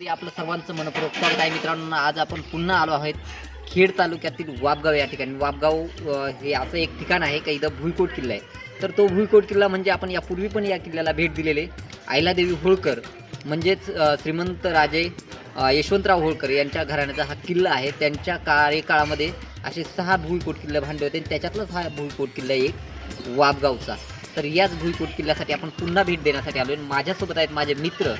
ते आपलं सर्वांचं मनपूर्वक स्वागत आहे. मित्रांनो आज आपण पुन्हा आलो आहोत खेड तालुक्यातील वापगाव या ठिकाणी. वापगाव हे असं एक ठिकाण आहे का इथं भुईकोट किल्ला आहे. तर तो भुईकोट किल्ला म्हणजे आपण यापूर्वी पण या किल्ल्याला भेट दिलेले आयलादेवी होळकर म्हणजेच श्रीमंत राजे यशवंतराव होळकर यांच्या घराण्याचा हा किल्ला आहे. त्यांच्या कार्यकाळामध्ये असे सहा भुईकोट किल्ले भांडले होते त्याच्यातलाच हा भुईकोट किल्ला एक वापगावचा तर याच भुईकोट किल्ल्यासाठी आपण पुन्हा भेट देण्यासाठी आलो माझ्यासोबत आहेत माझे मित्र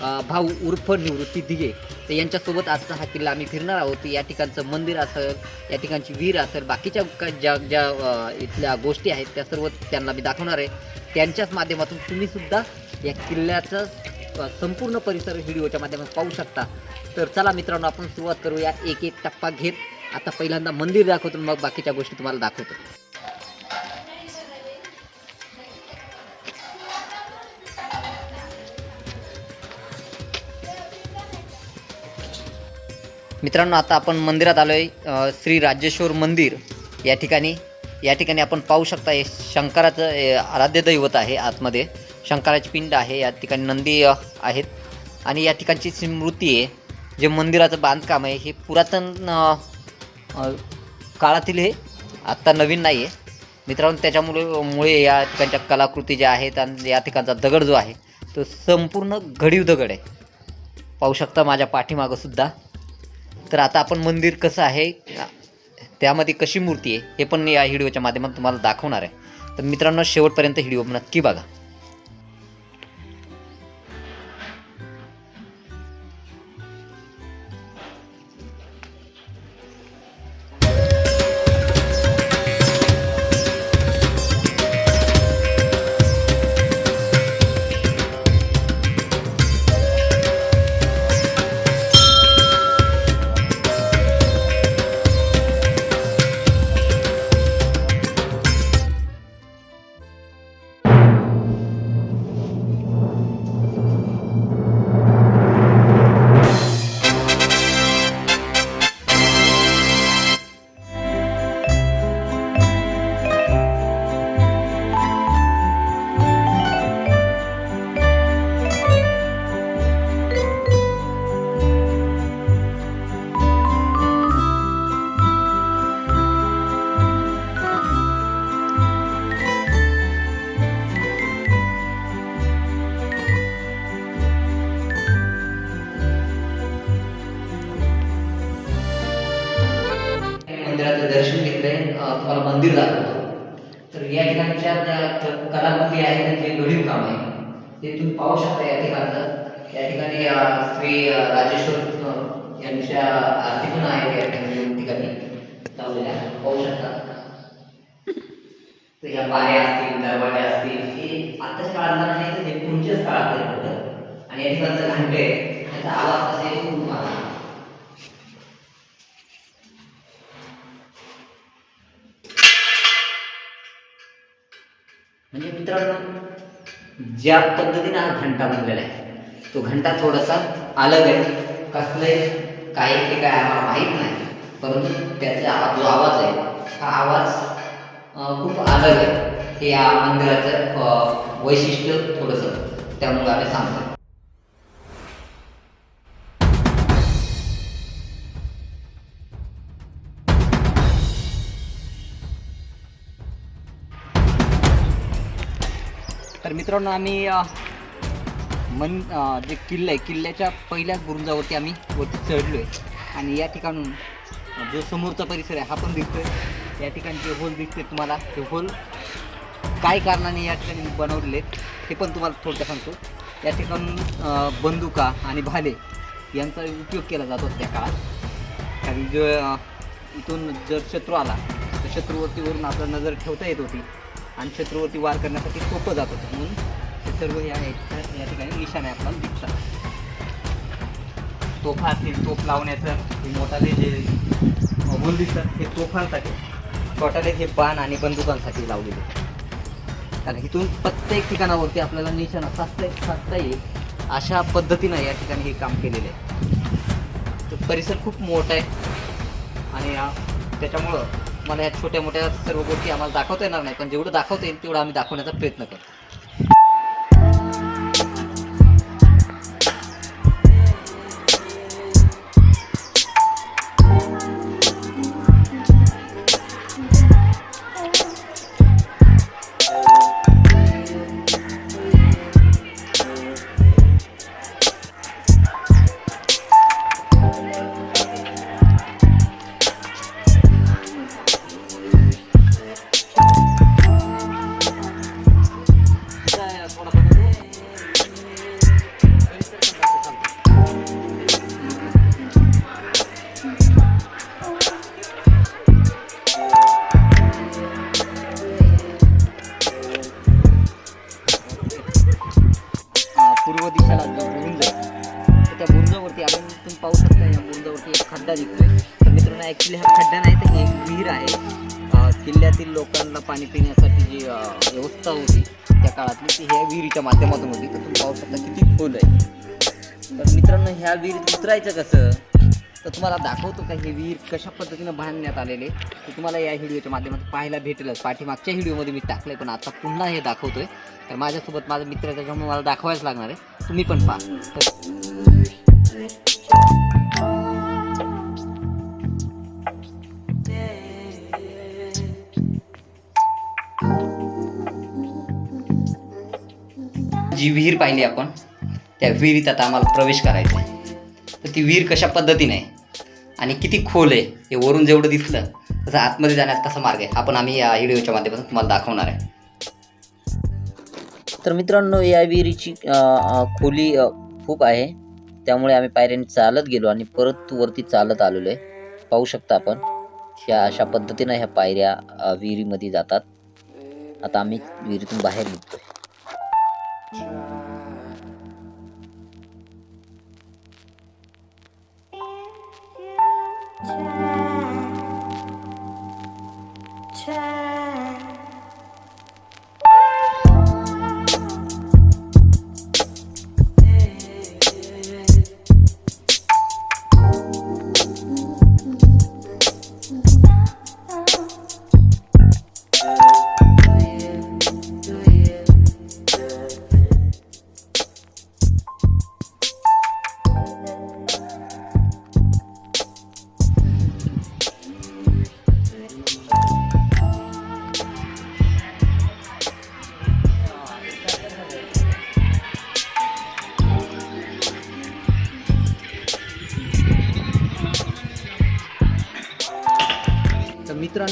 भाऊ उर्फ निवृत्ती दिघे तर यांच्यासोबत आजचा हा किल्ला आम्ही फिरणार आहोत. या ठिकाणचं मंदिर असेल या ठिकाणची वीर असेल बाकीच्या ज्या ज्या इथल्या गोष्टी आहेत त्या सर्व त्यांना मी दाखवणार आहे. त्यांच्याच माध्यमातून तुम्ही सुद्धा या किल्ल्याचं संपूर्ण परिसर व्हिडिओच्या माध्यमातून पाहू शकता. तर चला मित्रांनो आपण सुरुवात करूया. एक एक टप्पा घेत. आता पहिल्यांदा मंदिर दाखवतो मग बाकीच्या गोष्टी तुम्हाला दाखवतो. मित्रांनो आता आपण मंदिरात आलो आहे श्री राजेश्वर मंदिर. या ठिकाणी या ठिकाणी आपण पाहू शकता हे शंकराचं आराध्य दैवत आहे आतमध्ये. शंकराची पिंड आहे या ठिकाणी नंदी आहेत. आणि या ठिकाणची स्मृती आहे जे मंदिराचं बांधकाम आहे हे पुरातन काळातील हे आत्ता नवीन नाही आहे मित्रांनो त्याच्यामुळे मुळे या ठिकाणच्या कलाकृती ज्या आहेत आणि या ठिकाणचा दगड जो आहे तो संपूर्ण घडीव दगड आहे. पाहू शकता माझ्या पाठीमागं सुद्धा. तर आता आपण मंदिर कसं आहे त्यामध्ये कशी मूर्ती आहे हे पण या व्हिडिओच्या माध्यमातून तुम्हाला दाखवणार आहे. तर मित्रांनो शेवटपर्यंत व्हिडिओ नक्की बघा. मंदिराचं दर्शन घेतलंय तुम्हाला मंदिर दाखवतो. तर या ठिकाणच्या ज्या कलाकृती आहेत जे गरीब काम आहे. ते तुम्ही पाहू शकता या ठिकाणचं. या ठिकाणी श्री राजेश्वर यांच्या आरती पण आहेत या ठिकाणी लावलेल्या पाहू शकता. तर या बाऱ्या असतील दरवाजे असतील हे आताच काळातला नाही तर हे पुढच्याच काळात आणि या ठिकाणचं घंटे त्याचा आवाज असेल खूप ज्या पद्धतीने हा घंटा बनलेला आहे. तो घंटा थोडासा अलग आहे. कसले काय ते काय आम्हाला माहीत नाही. परंतु त्याचा जो आवाज आहे हा आवाज खूप अलग आहे. हे या मंदिराचं वैशिष्ट्य थोडंसं त्यामुळे आम्ही सांगतो मित्रांनो आम्ही मन जे किल्ला आहे किल्ल्याच्या पहिल्याच बुरुजावरती आम्ही वरती चढलो आहे आणि या ठिकाणून जो समोरचा परिसर आहे हा पण दिसतोय. या ठिकाणी जे होल दिसते तुम्हाला ते होल काय कारणाने या ठिकाणी बनवलेले आहेत हे पण तुम्हाला थोडक्यात सांगतो. या ठिकाणून बंदुका आणि भाले यांचा उपयोग केला जातो त्या काळात. कारण जो इथून जर शत्रू आला तर शत्रूवरती वरून आपला नजर ठेवता येत होती. आणि शत्रूवरती वार करण्यासाठी सोपं जात होतं. म्हणून हे सर्व या या ठिकाणी निशाण आहे आपल्याला दिसतात. तोफा असतील तोफ लावण्याचं हे मोठाले जे होल दिसतात हे तोफांसाठी छोटाले हे बाण आणि बंदुकांसाठी लावलेले कारण इथून प्रत्येक ठिकाणावरती आपल्याला निशाणा साधता साधता येईल अशा पद्धतीनं या ठिकाणी हे काम केलेलं आहे. तर परिसर खूप मोठा आहे. आणि त्याच्यामुळं मला या छोट्या मोठ्या सर्व गोष्टी आम्हाला दाखवता येणार नाही पण जेवढं दाखवता येईल तेवढं आम्ही दाखवण्याचा प्रयत्न करतो. दिसतोय तर मित्रांनो ॲक्च्युली हा खड्डा नाही तर एक विहीर आहे. किल्ल्यातील लोकांना पाणी पिण्यासाठी जी व्यवस्था होती त्या काळातली ती ह्या विहिरीच्या माध्यमातून होती. तर तुम्ही पाहू शकता किती खोल आहे. तर मित्रांनो ह्या विहिरीत उतरायचं कसं? तर तुम्हाला दाखवतो का हे विहीर कशा पद्धतीनं बांधण्यात आलेले ते तुम्हाला या व्हिडिओच्या माध्यमातून पाहायला भेटेलच पाठीमागच्या व्हिडिओमध्ये मी टाकलं आहे पण आता पुन्हा हे दाखवतो आहे तर माझ्यासोबत माझा मित्र त्याच्यामुळे मला दाखवायच लागणार आहे. तुम्ही पण पहा. तर जी विहीर पाहिली आपण त्या विहिरीत आता आम्हाला प्रवेश करायचा आहे. तर ती विहीर कशा पद्धतीने आहे? आणि किती खोल आहे? हे वरून जेवढं दिसलं तसं आतमध्ये जाण्यात कसा मार्ग आहे? आपण आम्ही या व्हिडिओच्या माध्यमातून तुम्हाला दाखवणार आहे. तर मित्रांनो या विहिरीची खोली खूप आहे. त्यामुळे आम्ही पायऱ्यांनी चालत गेलो आणि परत वरती चालत आलेलो आहे. पाहू शकता आपण ह्या अशा पद्धतीनं ह्या पायऱ्या विहिरीमध्ये जातात. आता आम्ही विहिरीतून बाहेर निघतोय. तर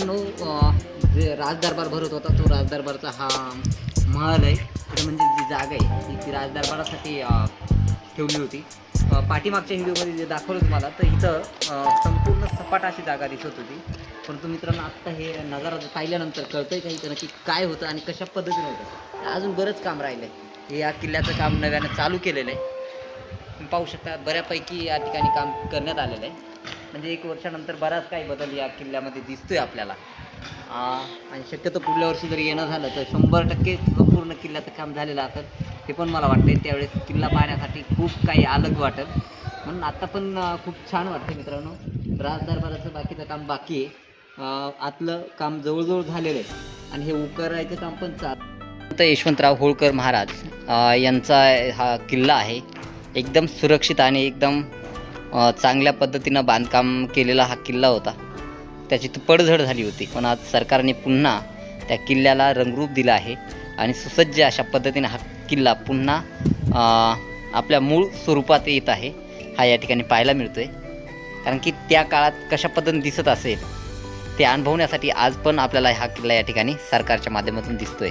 मित्रांनो जे राजदरबार भरत होता तो राजदरबारचा हा महल आहे. तिथं म्हणजे जी जागा आहे ती ती राजदरबारासाठी ठेवली होती. पाठीमागच्या व्हिडिओमध्ये जे दाखवलं तुम्हाला तर इथं संपूर्ण सपाट अशी जागा दिसत होती. परंतु मित्रांनो आत्ता हे नजारा पाहिल्यानंतर कळतंय का इथं नक्की काय होतं आणि कशा पद्धतीने होतं? अजून बरंच काम राहिलं आहे हे या किल्ल्याचं काम नव्यानं चालू केलेलं आहे. पाहू शकता बऱ्यापैकी या ठिकाणी काम करण्यात आलेलं आहे. म्हणजे एक वर्षानंतर बराच काही बदल या किल्ल्यामध्ये दिसतोय आपल्याला. आणि शक्यतो पुढल्या वर्षी जर येणं झालं तर शंभर टक्के संपूर्ण किल्ल्याचं काम झालेलं असेल हे पण मला वाटते त्यावेळेस किल्ला पाहण्यासाठी खूप काही अलग वाटेल म्हणून आता पण खूप छान वाटते मित्रांनो. राजदरबाराचं बाकीचं काम बाकी आहे. आतलं काम जवळजवळ झालेलं आहे. आणि हे उकरायचं काम पण चाल यशवंतराव होळकर महाराज यांचा हा किल्ला आहे. एकदम सुरक्षित आणि एकदम चांगल्या पद्धतीनं बांधकाम केलेला हा किल्ला होता. त्याची तर पडझड झाली होती. पण आज सरकारने पुन्हा त्या किल्ल्याला रंगरूप दिलं आहे आणि सुसज्ज अशा पद्धतीने हा किल्ला पुन्हा आपल्या मूळ स्वरूपात येत आहे हा या ठिकाणी पाहायला मिळतो आहे कारण की त्या काळात कशा पद्धतीने दिसत असेल ते अनुभवण्यासाठी आज पण आपल्याला हा किल्ला या ठिकाणी सरकारच्या माध्यमातून दिसतोय.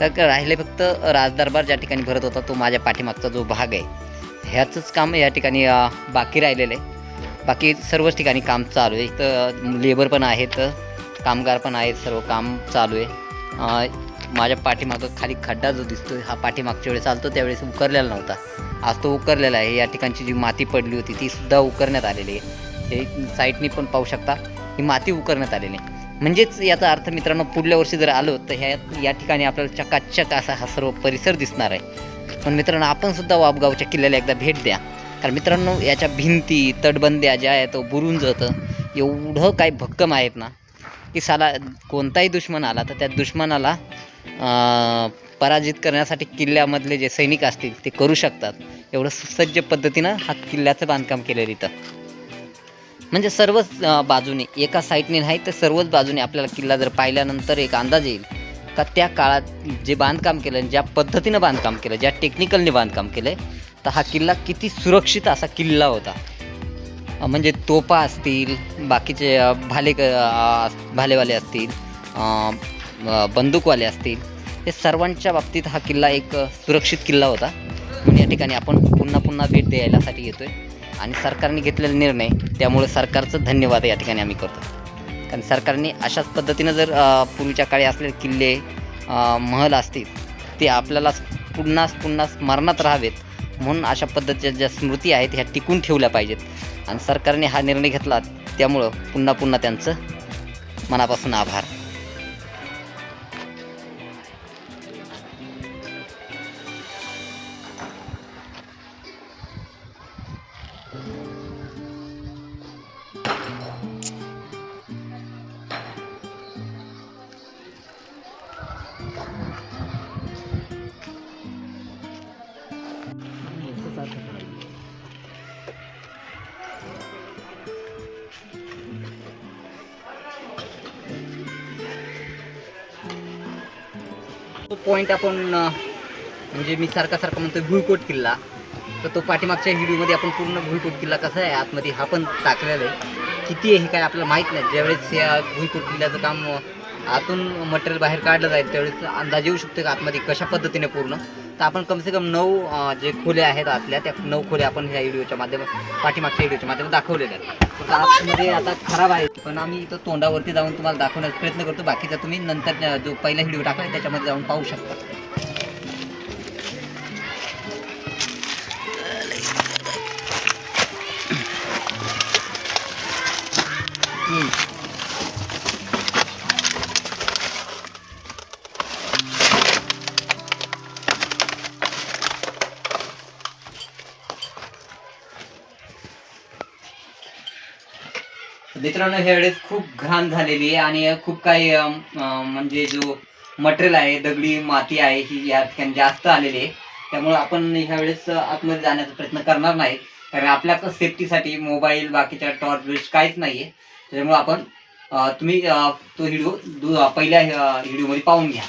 तर राहिले फक्त राजदरबार ज्या ठिकाणी भरत होता तो माझ्या पाठीमागचा जो भाग आहे ह्याचंच काम या ठिकाणी बाकी राहिलेलं आहे. बाकी सर्वच ठिकाणी काम चालू आहे. इथं लेबर पण आहेत कामगार पण आहेत सर्व काम चालू आहे. माझ्या पाठीमागं खाली खड्डा जो दिसतोय हा पाठीमागच्या वेळेस चालतो त्यावेळेस उकरलेला नव्हता. आज तो उकरलेला आहे. या ठिकाणची जी माती पडली होती ती सुद्धा उकरण्यात आलेली आहे. हे साईडनी पण पाहू शकता ही माती उकरण्यात आलेली आहे. म्हणजेच याचा अर्थ मित्रांनो पुढल्या वर्षी जर आलो तर ह्या या ठिकाणी आपल्याला चकाचक असा हा सर्व परिसर दिसणार आहे. पण मित्रांनो आपण सुद्धा वापगावच्या किल्ल्याला एकदा भेट द्या. कारण मित्रांनो याच्या भिंती तटबंद्या ज्या आहेत बुरून जातं एवढं काही भक्कम आहेत ना की साला कोणताही दुश्मन आला तर त्या दुश्मनाला पराजित करण्यासाठी किल्ल्यामधले जे सैनिक असतील ते करू शकतात. एवढं सुसज्ज पद्धतीनं हा किल्ल्याचं बांधकाम केलेलं इथं. म्हणजे सर्वच बाजूने एका साईडने नाही तर सर्वच बाजूने आपल्याला किल्ला जर पाहिल्यानंतर एक अंदाज येईल. का त्या काळात जे बांधकाम केलं ज्या पद्धतीनं बांधकाम केलं ज्या टेक्निकलने बांधकाम केलं तर हा किल्ला किती सुरक्षित असा किल्ला होता. म्हणजे तोपा असतील बाकीचे भाले भालेवाले असतील बंदूकवाले असतील हे सर्वांच्या बाबतीत हा किल्ला एक सुरक्षित किल्ला होता. म्हणून या ठिकाणी आपण पुन्हा पुन्हा भेट द्यायलासाठी येतोय. आणि सरकारने घेतलेला निर्णय त्यामुळे सरकारचं धन्यवाद या ठिकाणी आम्ही करतो. कारण सरकारने अशाच पद्धतीनं जर पूर्वीच्या काळी असलेले किल्ले महल असतील ते आपल्याला पुन्हा पुन्हा स्मरणात राहावेत म्हणून अशा पद्धतीच्या ज्या स्मृती आहेत ह्या टिकून ठेवल्या पाहिजेत. आणि सरकारने हा निर्णय घेतला त्यामुळं पुन्हा पुन्हा त्यांचं मनापासून आभार. तो पॉईंट आपण म्हणजे मी सारखा सारखा म्हणतो भुईकोट किल्ला. तर तो पाठीमागच्या व्हिडिओमध्ये आपण पूर्ण भुईकोट किल्ला कसा आहे आतमध्ये हा पण टाकलेला आहे. किती आहे हे काय आपल्याला माहीत नाही. ज्यावेळेस या भुईकोट किल्ल्याचं काम आतून मटेरियल बाहेर काढलं जाईल त्यावेळेस अंदाज येऊ शकतो का आतमध्ये कशा पद्धतीने पूर्ण. तर आपण कमसे कम नऊ जे खोल्या आहेत आतल्या त्या नऊ खोल्या आपण ह्या व्हिडिओच्या माध्यमात पाठीमागच्या व्हिडिओच्या माध्यमात दाखवलेल्या आहेत. तर आतमध्ये आता खराब आहे पण आम्ही इथं तोंडावरती जाऊन तुम्हाला दाखवण्याचा प्रयत्न करतो. बाकीचा तुम्ही नंतर जो पहिला व्हिडिओ टाकला त्याच्यामध्ये जाऊन पाहू शकता. मित्रांनो ह्यावेळेस खूप घाण झालेली आहे आणि खूप काही म्हणजे जो मटेरियल आहे दगडी माती आहे ही या ठिकाणी जास्त आलेली आहे. त्यामुळे आपण ह्यावेळेस आतमध्ये जाण्याचा प्रयत्न करणार नाही. कारण आपल्या सेफ्टीसाठी मोबाईल बाकीच्या टॉर्च बिर्च काहीच नाही आहे त्याच्यामुळे आपण तुम्ही तो व्हिडिओ पहिल्या व्हिडिओमध्ये पाहून घ्या.